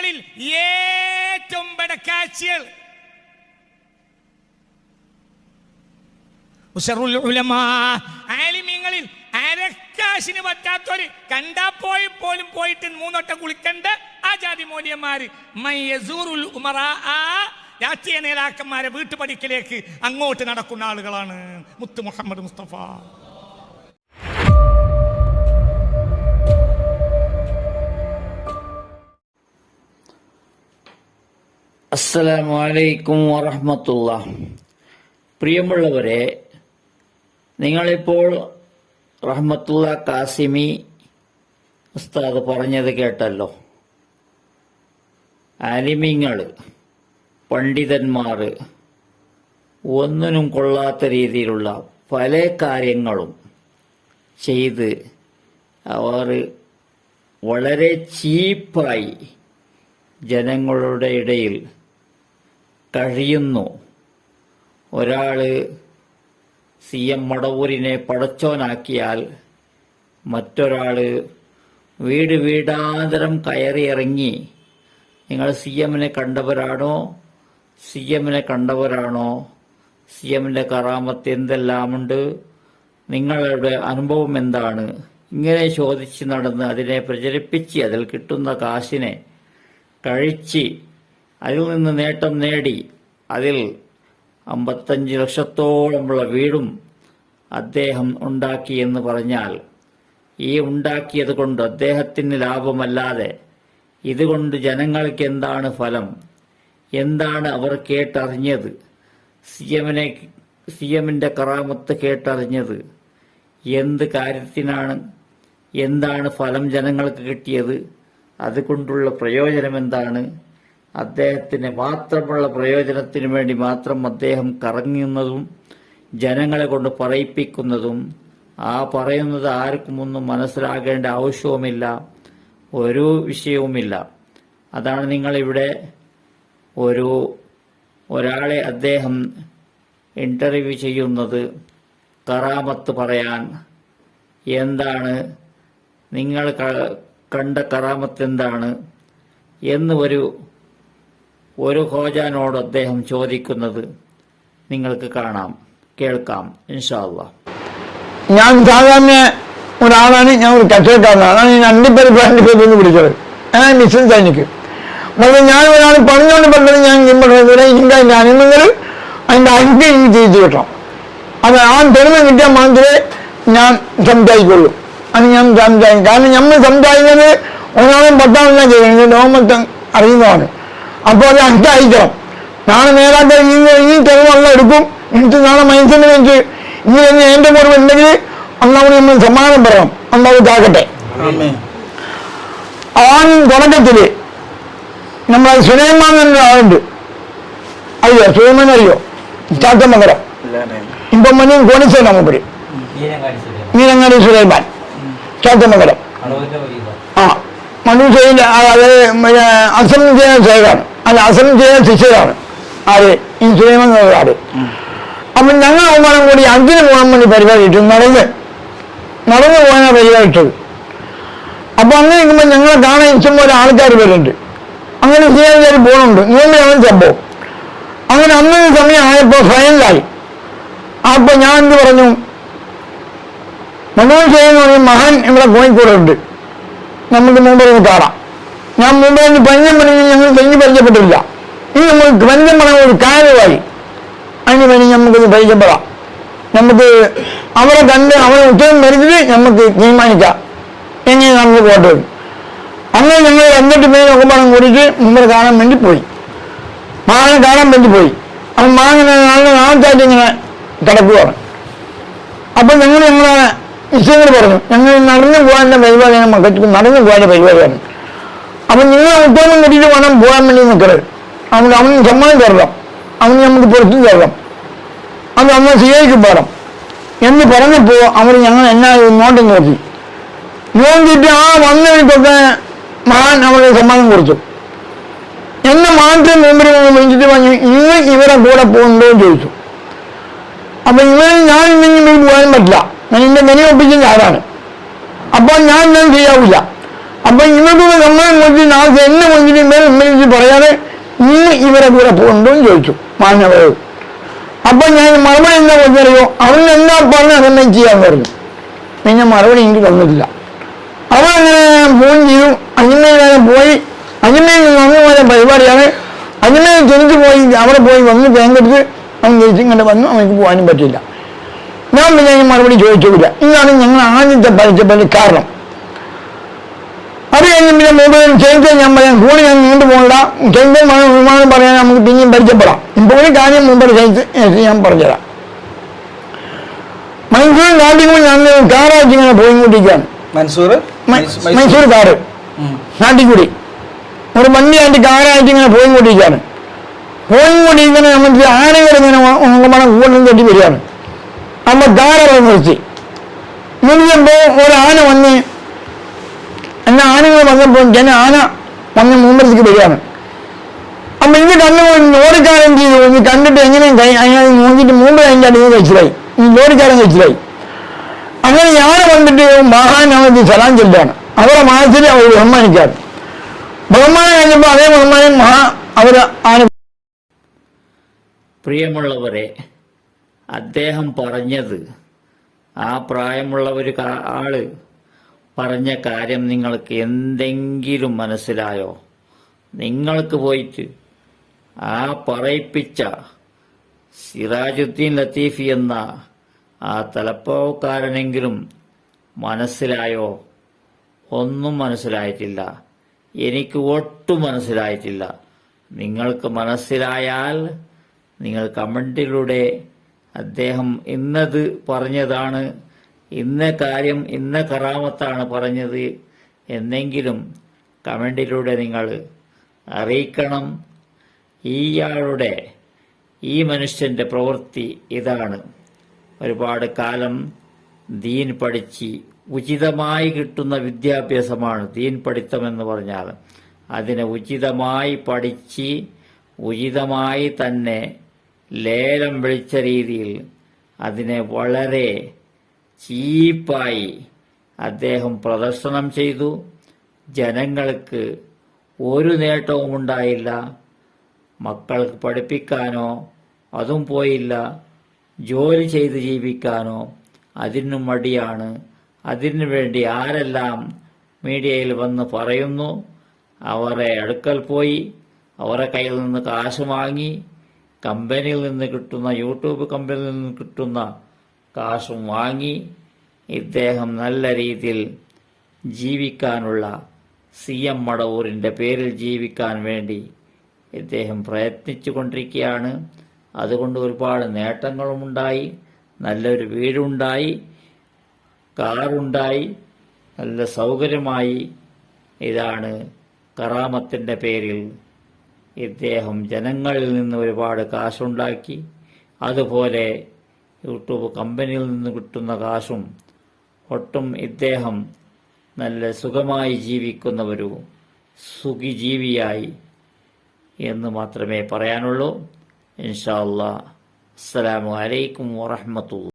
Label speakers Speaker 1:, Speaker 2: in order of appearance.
Speaker 1: ആലിമീങ്ങളിൽ ഏറ്റവും ബടക്കാഴ്ചകൾ. ആലിമീങ്ങളിൽ അരക്കാശിന് പറ്റാത്തൊരു കണ്ടാ പോയി പോലും പോയിട്ട് മൂന്നോട്ടം കുളിക്കണ്ട ആ ജാതി മൂല്യന്മാര് രാഷ്ട്രീയ നേതാക്കന്മാരെ വീട്ടുപടിക്കലേക്ക് അങ്ങോട്ട് നടക്കുന്ന ആളുകളാണ് മുത്തു മുഹമ്മദ് മുസ്തഫ.
Speaker 2: അസ്സലാമു അലൈക്കും വറഹമത്തുള്ള പ്രിയമുള്ളവരെ നിങ്ങളിപ്പോൾ റഹ്മത്തുള്ള കാസിമി ഉസ്താദ് പറഞ്ഞത് കേട്ടല്ലോ. അലിമിങ്ങൾ പണ്ഡിതന്മാർ ഒന്നിനും കൊള്ളാത്ത രീതിയിലുള്ള പല കാര്യങ്ങളും ചെയ്ത് അവർ വളരെ ചീപ്പായി ജനങ്ങളുടെ ഇടയിൽ കഴിയുന്നു. ഒരാൾ സി എം മടവൂരിനെ പടച്ചോനാക്കിയാൽ മറ്റൊരാൾ വീട് വീടാന്തരം കയറിയിറങ്ങി നിങ്ങൾ സി എമ്മിനെ കണ്ടവരാണോ? സി എമ്മിനെ കണ്ടവരാണോ? സി എമ്മിന്റെ കറാമത്ത് എന്തെല്ലാമുണ്ട്? നിങ്ങളുടെ അനുഭവം എന്താണ്? ഇങ്ങനെ ചോദിച്ച് നടന്ന് അതിനെ പ്രചരിപ്പിച്ച് അതിൽ കിട്ടുന്ന കാശിനെ കഴിച്ച് അതിൽ നിന്ന് നേട്ടം നേടി അതിൽ അമ്പത്തഞ്ച് ലക്ഷത്തോളമുള്ള വീടും അദ്ദേഹം ഉണ്ടാക്കി എന്ന് പറഞ്ഞാൽ ഈ ഉണ്ടാക്കിയത് കൊണ്ട് അദ്ദേഹത്തിന് ലാഭമല്ലാതെ ഇതുകൊണ്ട് ജനങ്ങൾക്ക് എന്താണ് ഫലം? എന്താണ് അവർ കേട്ടറിഞ്ഞത്? സി എമ്മിനെ സി എമ്മിന്റെ കറാമത്ത് കേട്ടറിഞ്ഞത് എന്ത് കാര്യത്തിനാണ്? എന്താണ് ഫലം ജനങ്ങൾക്ക് കിട്ടിയത്? അതുകൊണ്ടുള്ള പ്രയോജനം എന്താണ്? അദ്ദേഹത്തിന് മാത്രമുള്ള പ്രയോജനത്തിന് വേണ്ടി മാത്രം അദ്ദേഹം കറങ്ങുന്നതും ജനങ്ങളെ കൊണ്ട് പറയിപ്പിക്കുന്നതും ആ പറയുന്നത് ആർക്കും ഒന്നും മനസ്സിലാകേണ്ട ആവശ്യവുമില്ല ഒരു വിഷയവുമില്ല. അതാണ് നിങ്ങളിവിടെ ഒരു ഒരാളെ അദ്ദേഹം ഇന്റർവ്യൂ ചെയ്യുന്നത് കറാമത്ത് പറയാൻ. എന്താണ്? നിങ്ങൾ കണ്ട കറാമത്ത് എന്താണ്? എന്ന് ഒരു ഒരു ഖോജാനോട് അദ്ദേഹം ചോദിക്കുന്നത് നിങ്ങൾക്ക് കാണാം കേൾക്കാം ഇൻഷാല്ല
Speaker 3: ഞാൻ സാധാരണ ഒരാളാണ് ഞാൻ ഒരു കച്ചവടക്കാരനാണ് ഞാൻ ബ്രാൻഡ് പേര് എന്ന് വിളിച്ചത്. ഞാൻ ബിസിനസ് എനിക്ക് പക്ഷേ ഞാൻ ഒരാൾ പറഞ്ഞുകൊണ്ട് പറഞ്ഞത് ഞാൻ ഇവിടെ ഇതിന്റെ അതിന്റെ അനുമതികൾ അതിന്റെ അഞ്ച് എനിക്ക് തിരിച്ചു കിട്ടണം. അത് ആ തെളിവ് കിട്ടിയാൽ മാത്രമേ ഞാൻ സംസാരിക്കുള്ളൂ. അത് ഞാൻ സംസാരിക്കും. കാരണം നമ്മൾ സംസാരിക്കുന്നത് ഒരാളും പത്താമല്ല ചെയ്യുന്നത് ലോകമൊത്തം അറിയുന്നതാണ്. അപ്പോൾ അത് അഞ്ചയക്കണം നാളെ നേതാക്കൾ ഈ ഈ തെളിവുള്ള എടുക്കും എന്നിട്ട് നാളെ മനസ്സിന് വെച്ച് ഇനി തന്നെ എന്റെ കുറവ് ഉണ്ടെങ്കിൽ അന്നാമത് നമ്മൾ സമ്മാനം പറയണം അന്നാമത് ഇതാകട്ടെ ആൺ തുടക്കത്തിൽ നമ്മളെ സുലൈമാൻ എന്നൊരു ആളുണ്ട് അറിയോ സുലൈമാൻ അറിയോ ചാത്തമംഗലം ഇപ്പം മണിയും കോണിച്ചേന മൂപ്പര് മീനങ്ങാടി സുലൈമാൻ ചാത്തമംഗലം ആ മനു ചെയ്യുന്ന അത് പിന്നെ അസം ചെയ്യുന്ന ശേഖരാണ് അല്ല അസം ചെയ്യാൻ ശിഷ്യരാണ്. ആര്? ഈ സുലൈമാൻ എന്നുള്ള അപ്പൊ ഞങ്ങൾ അവമാനം കൂടി അഞ്ചിന് പോകാൻ വേണ്ടി പരിപാടി ഇട്ടു നടന്ന്. നടന്നു പോകാനാണ് പരിപാടി ഇട്ടത് അപ്പൊ അങ്ങനെ നിൽക്കുമ്പോൾ ഞങ്ങളെ കാണാൻ ഇഷ്ടംപോലെ ആൾക്കാർ വരുന്നുണ്ട്. അങ്ങനെ ചെയ്യാൻ പോകുന്നുണ്ട്. നിങ്ങളുടെ സംഭവം അങ്ങനെ അന്ന് സമയം ആയപ്പോൾ ഫൈനലായി. അപ്പൊ ഞാൻ എന്ത് പറഞ്ഞു? മനോജ് ചെയ്യുന്ന ഒരു മഹാൻ ഇവിടെ കോഴിക്കോടുണ്ട്. നമുക്ക് മുമ്പ് കാണാം. ഞാൻ മുമ്പേ പഞ്ഞം പണിഞ്ഞ് ഞങ്ങൾ തെഞ്ഞ് പരിചയപ്പെട്ടില്ല ഇനി നമ്മൾ പഞ്ഞം പണ ഒരു കാര്യമായി. അതിന് വേണ്ടി നമുക്കൊന്ന് പരിചയപ്പെടാം. നമുക്ക് അവരെ കണ്ട് അവരെ ഉത്തരം വരുന്നത് നമുക്ക് തീരുമാനിക്കാം. എങ്ങനെ നമുക്ക് വോട്ട് വരും. അങ്ങനെ ഞങ്ങൾ എന്നിട്ട് പേര് ഒക്കെപ്പാടം കൂടിയിട്ട് മുമ്പ് കാണാൻ വേണ്ടി പോയി. മാങ്ങനെ കാണാൻ വേണ്ടി പോയി. അപ്പം മാങ്ങനെ നാളെ നാളത്തായിട്ട് ഇങ്ങനെ കിടക്കുകയാണ് അപ്പം ഞങ്ങൾ ഞങ്ങളെ വിഷയങ്ങൾ പറഞ്ഞു. ഞങ്ങൾ നടന്നു പോകാനുള്ള പരിപാടിയാണ് മക്കൾക്ക് നടന്നു പോകാനുള്ള പരിപാടിയാണ്. അപ്പം നിങ്ങൾ ഉത്തരവും കിട്ടിയിട്ട് വേണം പോകാൻ വേണ്ടി നിൽക്കരുത് അവൻ അവൻ സമ്മതം തരണം. അവന് നമുക്ക് പുറത്തു തരണം. അത് സിഐക്ക് പോകണം എന്ന് പറഞ്ഞപ്പോൾ അവർ ഞങ്ങൾ എന്നാ ഇങ്ങോട്ട് നോക്കി. നോക്കിയിട്ട് ആ വന്നവർക്കൊക്കെ മഹാൻ അവരെ സമ്മാനം കൊടുത്തു. എന്നെ മാത്രം മുമ്പിൽ നിന്ന് വിളിച്ചിട്ട് പറഞ്ഞു ഇന്ന് ഇവരെ കൂടെ പോകുന്നുണ്ടോ എന്ന് ചോദിച്ചു. അപ്പൊ ഇവർ ഞാൻ ഇന്നെങ്കിലും പോകാൻ പറ്റില്ല. ഞാൻ എന്റെ മെനി ഒപ്പിച്ചത് ആരാണ് അപ്പോൾ ഞാൻ ഞാൻ ചെയ്യാവില്ല. അപ്പൊ ഇവരുടെ നമ്മളെ മുന്നിൽ നാളെ എന്നെ മുന്നിൽ മേൽ ഉമ്മയിച്ച് പറയാതെ ഇന്ന് ഇവരെ കൂടെ പോകുന്നുണ്ടോ ചോദിച്ചു മാനവരോട് അപ്പൊ ഞാൻ മറുപടി എന്താ പറഞ്ഞറിയോ? അവൻ എന്താ പറഞ്ഞ അതെന്നെ ചെയ്യാൻ പറഞ്ഞു. പിന്നെ മറുപടി എനിക്ക് തന്നിട്ടില്ല. അവൻ അങ്ങനെ ഫോൺ ചെയ്തു. അജിമയിൽ പോയി. അജിമയിൽ വന്നു പോയ പരിപാടിയാണ്. അജിമയിൽ തിരിച്ചു പോയി അവിടെ പോയി വന്ന് ബാങ്ക് എടുത്ത് അവൻ ജയിച്ചു ഇങ്ങനെ വന്നു. അവനക്ക് പോകാനും പറ്റില്ല ഞാൻ പിന്നെ മറുപടി ചോദിച്ചില്ല ഇതാണ് ഞങ്ങൾ ആദ്യത്തെ പരിചയപ്പെട്ട കാരണം. അത് കഴിഞ്ഞ് പിന്നെ മൊബൈൽ ചെയ്ത് ഞാൻ പറയാം കൂടി ഞാൻ നീണ്ടു പോകണ്ട ചെയ്ത് വിമാനം പറയാൻ നമുക്ക് പിന്നെയും പരിചയപ്പെടാം. ഇപ്പോൾ ഒരു കാര്യം മുമ്പ് ചേഞ്ച് ഞാൻ പറഞ്ഞുതരാം. മൈസൂർ നാട്ടിൽ ഞാൻ കാറായിട്ട് ഇങ്ങനെ പോയിക്കൊണ്ടിരിക്കുകയാണ്.
Speaker 4: മൈസൂർ.
Speaker 3: മൈസൂർ? കാറ്
Speaker 4: ഉം.
Speaker 3: നാട്ടിൽ കൂടി. ഒരു വണ്ടിയായിട്ട് കാറായിട്ട് ഇങ്ങനെ പോയിക്കൊണ്ടിരിക്കുകയാണ്. പോയിക്കൊണ്ടിരിക്കുന്ന നമുക്ക് ആനകൾ ഇങ്ങനെ ഉണങ്ങമണം കൂടുതലും കെട്ടി വരികയാണ്. അപ്പൊ കാറവിടെ നിർത്തി നിർത്തിയപ്പോ ഒരു ആന വന്ന് വന്നപ്പോൾ ജന ആന വന്ന് മൂമ്പലത്തേക്ക് വരികയാണ്. അപ്പൊ ഇത് കണ്ണു ലോറിക്കാരൻ ചെയ്തു. ഇത് കണ്ടിട്ട് എങ്ങനെയും അയാൾ നോക്കിയിട്ട് മൂമ്പ് അതിന്റെ അടിയിൽ കഴിച്ചിലായി ഈ ലോറിക്കാരൻ കഴിച്ചിലായി അങ്ങനെ ഞാൻ വന്നിട്ട് മഹാനവധി സലാം ചൊല്ലാണ് അവരെ മനസ്സിൽ അവർ ബഹുമാനിക്കാറ്. ബഹുമാനം കഴിഞ്ഞപ്പോൾ അതേ ബഹുമാനം മഹാ അവർ ആന
Speaker 2: പ്രിയമുള്ളവരെ അദ്ദേഹം പറഞ്ഞത് ആ പ്രായമുള്ള ഒരു ആൾ പറഞ്ഞ കാര്യം നിങ്ങൾക്ക് എന്തെങ്കിലും മനസ്സിലായോ? നിങ്ങൾക്ക് പോയിട്ട് ആ പറയിപ്പിച്ച സിറാജുദ്ദീൻ ലത്തീഫി എന്ന ആ തലപ്പാവക്കാരനെങ്കിലും മനസ്സിലായോ? ഒന്നും മനസ്സിലായിട്ടില്ല. എനിക്ക് ഒട്ടും മനസ്സിലായിട്ടില്ല. നിങ്ങൾക്ക് മനസ്സിലായാൽ നിങ്ങൾ കമന്റിലൂടെ അദ്ദേഹം ഇന്നത് പറഞ്ഞതാണ് ഇന്ന കാര്യം ഇന്ന കറാമത്താണ് പറഞ്ഞത് എന്നെങ്കിലും കമന്റിലൂടെ നിങ്ങൾ അറിയിക്കണം. ഇയാളുടെ ഈ മനുഷ്യന്റെ പ്രവൃത്തി ഇതാണ്. ഒരുപാട് കാലം ദീൻ പഠിച്ച് ഉചിതമായി കിട്ടുന്ന വിദ്യാഭ്യാസമാണ് ദീൻ പഠിത്തം എന്ന് പറഞ്ഞാൽ. അതിനെ ഉചിതമായി പഠിച്ച് ഉചിതമായി തന്നെ ലേലം വിളിച്ച രീതിയിൽ അതിനെ വളരെ ചീപ്പായി അദ്ദേഹം പ്രദർശനം ചെയ്തു. ജനങ്ങൾക്ക് ഒരു നേട്ടവും ഉണ്ടായില്ല. മക്കൾക്ക് പഠിപ്പിക്കാനോ അതും പോയില്ല. ജോലി ചെയ്ത് ജീവിക്കാനോ അതിനു മടിയാണ്. അതിനു വേണ്ടി ആരെല്ലാം മീഡിയയിൽ വന്ന് പറയുന്നു? അവരെ അടുക്കൽ പോയി അവരെ കയ്യിൽ നിന്ന് കാശ് വാങ്ങി കമ്പനിയിൽ നിന്ന് കിട്ടുന്ന യൂട്യൂബ് കമ്പനിയിൽ നിന്ന് കിട്ടുന്ന കാശും വാങ്ങി ഇദ്ദേഹം നല്ല രീതിയിൽ ജീവിക്കാനുള്ള സി എം മടവൂരിന്റെ പേരിൽ ജീവിക്കാൻ വേണ്ടി ഇദ്ദേഹം പ്രയത്നിച്ചു കൊണ്ടിരിക്കുകയാണ്. അതുകൊണ്ട് ഒരുപാട് നേട്ടങ്ങളുമുണ്ടായി. നല്ലൊരു വീടുണ്ടായി. കാറുണ്ടായി. നല്ല സൗകര്യമായി ഇതാണ് കറാമത്തിന്റെ പേരിൽ ഇദ്ദേഹം ജനങ്ങളിൽ നിന്ന് ഒരുപാട് കാശുണ്ടാക്കി. അതുപോലെ യൂട്യൂബ് കമ്പനിയിൽ നിന്ന് കിട്ടുന്ന കാശും ഒട്ടും ഇദ്ദേഹം നല്ല സുഖമായി ജീവിക്കുന്ന ഒരു സുഖിജീവിയായി എന്ന് മാത്രമേ പറയാനുള്ളൂ. ഇൻഷാ അല്ലാ അസ്സലാമു അലൈക്കും